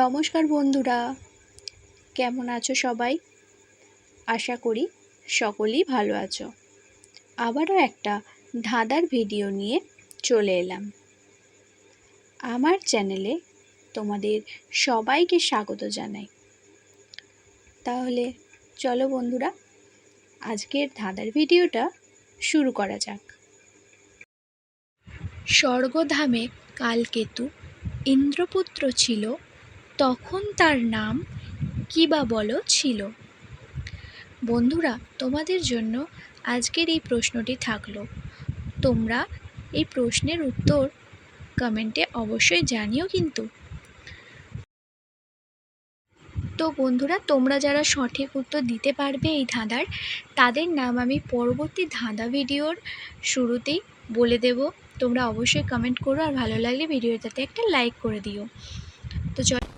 নমস্কার বন্ধুরা। কেমন আছো সবাই? আশা করি সকলেই ভালো আছো। আবারও একটা ধাঁধার ভিডিও নিয়ে চলে এলাম। আমার চ্যানেলে তোমাদের সবাইকে স্বাগত জানাই। তাহলে চলো বন্ধুরা, আজকের ধাঁধার ভিডিওটা শুরু করা যাক। স্বর্গধামে কালকেতু ইন্দ্রপুত্র ছিল তখন তার নাম কী বা বলো ছিল? বন্ধুরা, তোমাদের জন্য আজকের এই প্রশ্নটি থাকল। তোমরা এই প্রশ্নের উত্তর কমেন্টে অবশ্যই জানিও কিন্তু। তো বন্ধুরা, তোমরা যারা সঠিক উত্তর দিতে পারবে এই ধাঁধার, তাদের নাম আমি পরবর্তী ধাঁধা ভিডিওর শুরুতেই বলে দেব। তোমরা অবশ্যই কমেন্ট করো আর ভালো লাগলে ভিডিওটাতে একটা লাইক করে দিও। তো চল